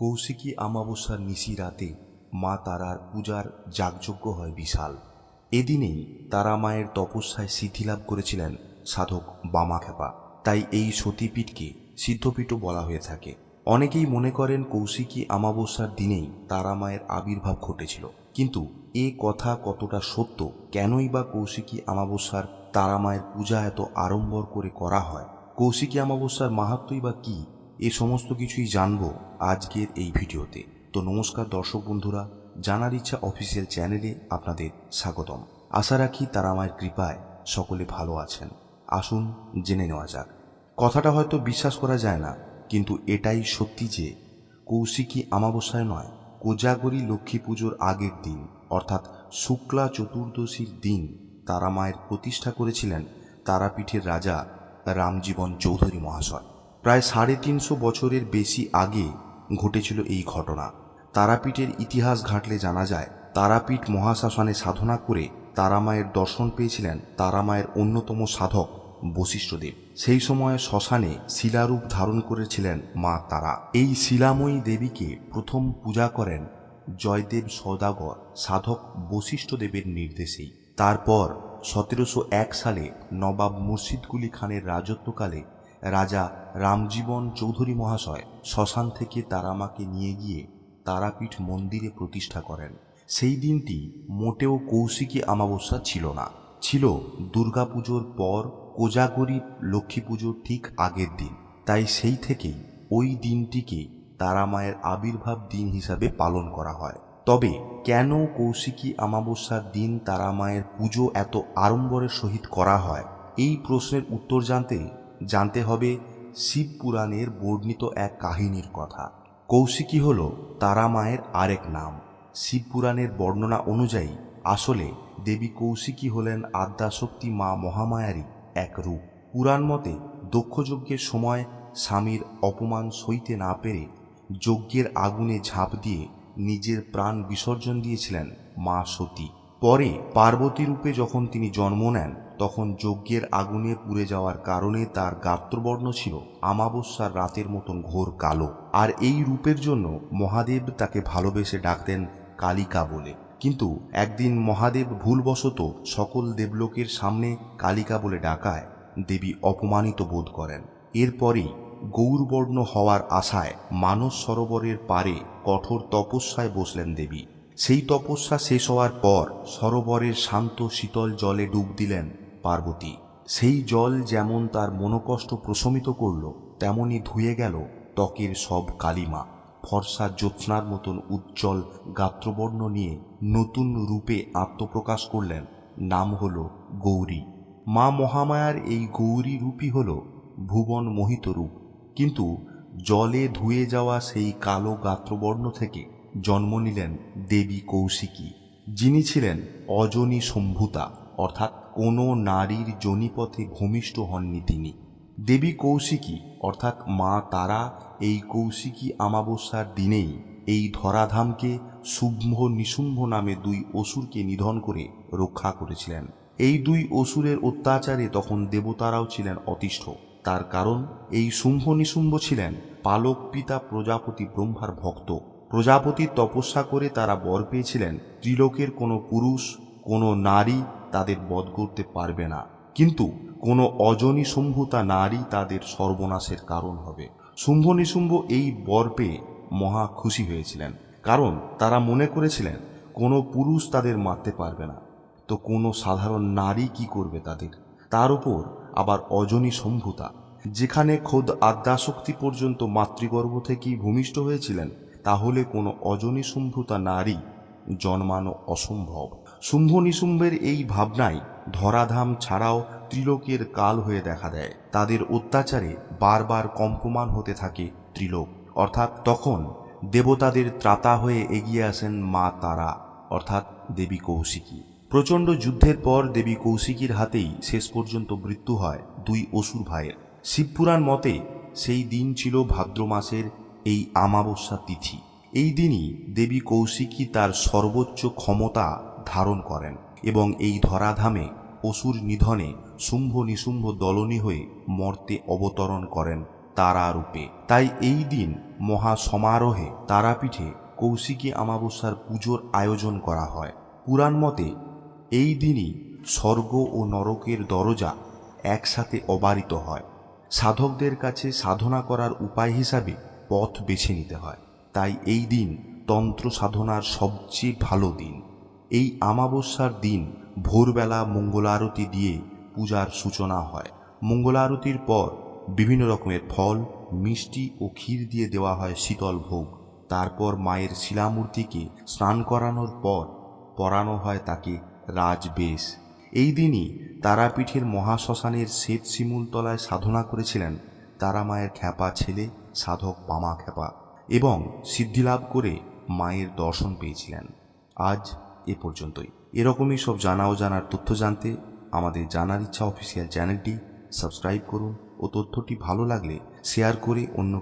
কৌশিকী আমাবস্যার নিশি রাতে মা তারার পূজার যাগযজ্ঞ হয় বিশাল। এদিনেই তারা মায়ের তপস্যায় সিদ্ধিলাভ করেছিলেন সাধক বামাখ্যাপা। তাই এই সতীপীঠকে সিদ্ধপীঠও বলা হয়ে থাকে। অনেকেই মনে করেন কৌশিকী আমাবস্যার দিনেই তারা মায়ের আবির্ভাব ঘটেছিল। কিন্তু এ কথা কতটা সত্য, কেনই বা কৌশিকী আমাবস্যার তারা মায়ের পূজা এত আড়ম্বর করে করা হয়? কৌশিকী আমাবস্যার মাহাত্মই বা কি? এ সমস্ত কিছুই জানব আজকের এই ভিডিওতে। তো নমস্কার দর্শক বন্ধুরা, জানার ইচ্ছা অফিসিয়াল চ্যানেলে আপনাদের স্বাগতম। আশা রাখি তারা মায়ের কৃপায় সকলে ভালো আছেন। আসুন জেনে নেওয়া যাক। কথাটা হয়তো বিশ্বাস করা যায় না, কিন্তু এটাই সত্যি যে কৌশিকী আমাবস্যায় নয়, কোজাগরী লক্ষ্মী পুজোর আগের দিন, অর্থাৎ শুক্লা চতুর্দশীর দিন তারা মায়ের প্রতিষ্ঠা করেছিলেন তারাপীঠের রাজা রামজীবন চৌধুরী মহাশয়। প্রায় সাড়ে তিনশো বছরের বেশি আগে ঘটেছিল এই ঘটনা। তারাপীঠের ইতিহাস ঘাটলে জানা যায়, তারাপীঠ মহাশাসনে সাধনা করে তারামায়ের দর্শন পেয়েছিলেন তারামায়ের অন্যতম সাধক বশিষ্ঠদেব। সেই সময় শ্মশানে শিলারূপ ধারণ করেছিলেন মা তারা। এই শিলাময়ী দেবীকে প্রথম পূজা করেন জয়দেব সদাগর সাধক বশিষ্ঠদেবের নির্দেশেই। তারপর সতেরোশো এক সালে নবাব মুর্শিদকুলি খানের রাজত্বকালে রাজা রামজীবন চৌধুরী মহাশয় শ্মশান থেকে তারামাকে নিয়ে গিয়ে তারাপীঠ মন্দিরে প্রতিষ্ঠা করেন। সেই দিনটি মোটেও কৌশিকী আমাবস্যা ছিল না। ছিল দুর্গাপুজোর পর কোজাগরী লক্ষ্মী পুজোর ঠিক আগের দিন। তাই সেই থেকেই ওই দিনটিকে তারামায়ের আবির্ভাব দিন হিসাবে পালন করা হয়। তবে কেন কৌশিকী আমাবস্যার দিন তারামায়ের পুজো এত আড়ম্বরের সহিত করা হয়? এই প্রশ্নের উত্তর জানতে জানতে হবে শিব পুরাণের বর্ণিত এক কাহিনীর কথা। কৌশিকী হল তারা মায়ের আরেক নাম। শিব পুরাণের বর্ণনা অনুযায়ী আসলে দেবী কৌশিকী হলেন আদ্যাশক্তি মা মহামায়ারই এক রূপ। পুরাণ মতে দক্ষযজ্ঞের সময় স্বামীর অপমান সইতে না পেরে যজ্ঞের আগুনে ঝাঁপ দিয়ে নিজের প্রাণ বিসর্জন দিয়েছিলেন মা সতী। পরে পার্বতী রূপে যখন তিনি জন্ম নেন, তখন যজ্ঞের আগুনে পুড়ে যাওয়ার কারণে তার গাত্রবর্ণ ছিল আমাবস্যার রাতের মতন ঘোর কালো। আর এই রূপের জন্য মহাদেব তাকে ভালোবেসে ডাকতেন কালিকা বলে। কিন্তু একদিন মহাদেব ভুলবশত সকল দেবলোকের সামনে কালিকা বলে ডাকায়, দেবী অপমানিত বোধ করেন। এরপরেই গৌরবর্ণ হওয়ার আশায় মানস সরোবরের পারে কঠোর তপস্যায় বসলেন দেবী। সেই তপস্যা শেষ হওয়ার পর সরোবরের শান্ত শীতল জলে ডুব দিলেন পার্বতী। সেই জল যেমন তার মনোকষ্ট প্রশমিত করল, তেমনি ধুয়ে গেল ত্বকের সব কালিমা। ফর্সা জ্যোৎস্নার মতন উজ্জ্বল গাত্রবর্ণ নিয়ে নতুন রূপে আত্মপ্রকাশ করলেন। নাম হল গৌরী। মা মহামায়ার এই গৌরী রূপই হল ভুবন মোহিত রূপ। কিন্তু জলে ধুয়ে যাওয়া সেই কালো গাত্রবর্ণ থেকে জন্ম নিলেন দেবী কৌশিকী, যিনি ছিলেন অজনী সম্ভূতা অর্থাৎ কোনো নারীর জনিপথে ভূমিষ্ঠ হননি তিনি। দেবী কৌশিকী, অর্থাৎ মা তারা, এই কৌশিকী আমাবস্যার দিনেই এই ধরাধামকে শুম্ভ নিশুম্ভ নামে দুই অসুরকে নিধন করে রক্ষা করেছিলেন। এই দুই অসুরের অত্যাচারে তখন দেবতারাও ছিলেন অতিষ্ঠ। তার কারণ, এই শুম্ভ নিশুম্ভ ছিলেন পালক পিতা প্রজাপতি ব্রহ্মার ভক্ত। প্রজাপতির তপস্যা করে তারা বর পেয়েছিলেন। ত্রিলোকের কোনো পুরুষ, কোনো নারী তাদের বধ করতে পারবে না। কিন্তু কোনো অজনী সম্ভূতা নারী তাদের সর্বনাশের কারণ হবে। শুম্ভ নিশুম্ভ এই বর পেয়ে মহা খুশি হয়েছিলেন। কারণ তারা মনে করেছিলেন, কোনো পুরুষ তাদের মারতে পারবে না। তো কোনো সাধারণ নারী কি করবে তাদের? তার উপর আবার অজনী সম্ভূতা যেখানে খোদ আদ্যাশক্তি পর্যন্ত মাতৃগর্ভ থেকেই ভূমিষ্ঠ হয়েছিলেন তাহলে কোনো অজনী সম্ভূতা নারী জন্মানো অসম্ভব। শুম্ভ নিশুম্ভের এই ভাবনাই ধরাধাম ছাড়াও ত্রিলোকের কাল হয়ে দেখা দেয়। তাদের অত্যাচারে বারবার কম্পমান হতে থাকে ত্রিলোক। অর্থাৎ তখন দেবতাদের ত্রাতা হয়ে এগিয়ে আসেন মা তারা, অর্থাৎ দেবী কৌশিকী। প্রচণ্ড যুদ্ধের পর দেবী কৌশিকীর হাতেই শেষ পর্যন্ত মৃত্যু হয় দুই অসুর ভাইয়ের। শিবপুরাণ মতে সেই দিন ছিল ভাদ্র মাসের এই আমাবস্যা তিথি। এই দিনই দেবী কৌশিকী তার সর্বোচ্চ ক্ষমতা ধারণ করেন এবং এই ধরাধামে অসুর নিধনে শুম্ভ নিশুম্ভ দলনী হয়ে মর্তে অবতরণ করেন তারা রূপে তাই এই দিন মহা সমারোহে তারাপীঠে কৌশিকী অমাবস্যার পুজোর আয়োজন করা হয়। পুরাণ মতে এই দিনই স্বর্গ ও নরকের দরজা একসাথে অবারিত হয়। সাধকদের কাছে সাধনা করার উপায় হিসাবে পথ বেছে নিতে হয়। তাই এই দিন তন্ত্র সাধনার সবচেয়ে ভালো দিন। এই আমাবস্যার দিন ভোরবেলা মঙ্গলারতি দিয়ে পূজার সূচনা হয়। মঙ্গলারতির পর বিভিন্ন রকমের ফল, মিষ্টি ও ক্ষীর দিয়ে দেওয়া হয় শীতল ভোগ। তারপর মায়ের শিলামূর্তিকে স্নান করানোর পর পরানো হয় তাকে রাজবেশ। এই দিনই তারাপীঠের মহাশ্মশানের শ্বেত শিমুলতলায় সাধনা করেছিলেন তারা মায়ের খ্যাপা ছেলে, সাধক মামা খ্যাপা এবং সিদ্ধিলাভ করে মায়ের দর্শন পেয়েছিলেন। আজ এ পর্যন্তই। এরকমই সব জানা ও জানার তথ্য জানতে আমাদের জানার ইচ্ছা অফিসিয়াল চ্যানেলটি সাবস্ক্রাইব করুন ও তথ্যটি ভালো লাগলে শেয়ার করে অন্য